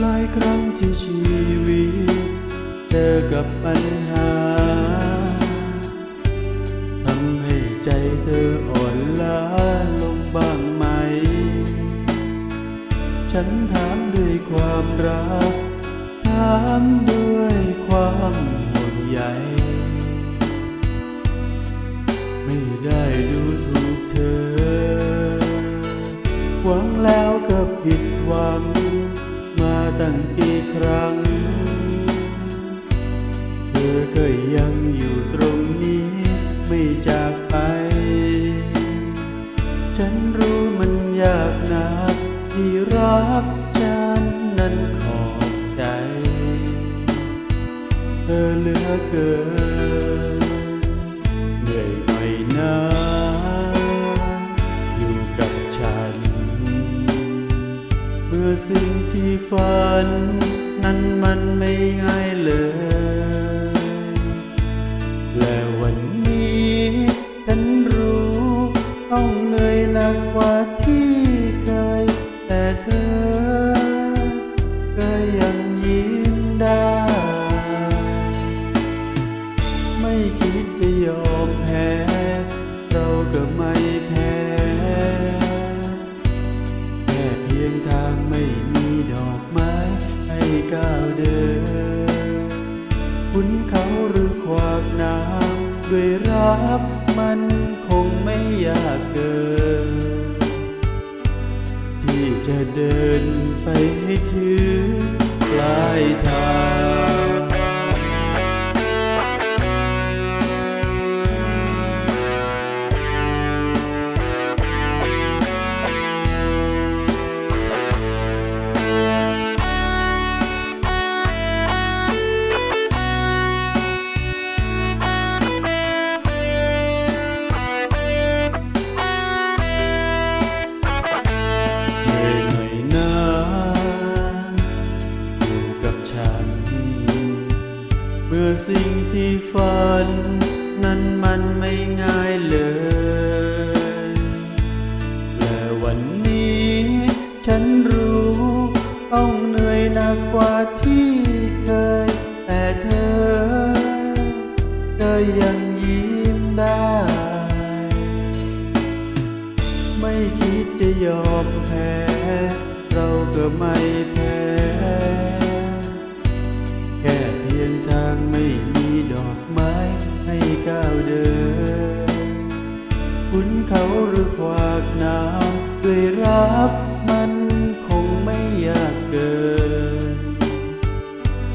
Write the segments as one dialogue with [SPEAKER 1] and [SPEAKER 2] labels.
[SPEAKER 1] หลายครั้งที่ชีวิต เจอกับปัญหาทำให้ใจเธออ่อนล้าลงบ้างไหม ฉันถามด้วยความรัก ถามด้วยความห่วงใย ตั้งกี่ครั้ง เธอก็ยังอยู่ตรงนี้ไม่จากไป ฉันรู้มันยากนักที่รักฉันนั้นขอบใจ เธอเหลือเกิน ฝัน นั้นมันไม่ง่ายเลย และวันนี้ฉันรู้ต้องเหนื่อยหนักกว่าที่เคย แต่เธอ ก็ยังยิ้มได้ ไม่คิดจะยอมแพ้ เราก็ไม่แพ้ แค่เพียงทางไม่มี ดอกไม้ให้ก้าวเดินคุณเขาหรือขวากน้ำด้วยรักมันคงไม่ยากเกิน ที่จะเดินไปให้ถึงปลายทาง สิ่งที่ฝัน นั้นมันไม่ง่ายเลยและวันนี้ ฉันรู้ต้องเหนื่อยหนักกว่าที่เคย แต่เธอ ก็ยังยิ้มได้ ไม่คิดจะยอมแพ้ เราก็ไม่แพ้ แค่เพียงทางไม่ ก้าวเดินคุณเขาหรือขวากน้ำด้วยรักมันคงไม่ยากเกิน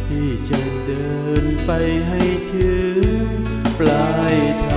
[SPEAKER 1] ที่จะเดินไปให้ถึงปลายท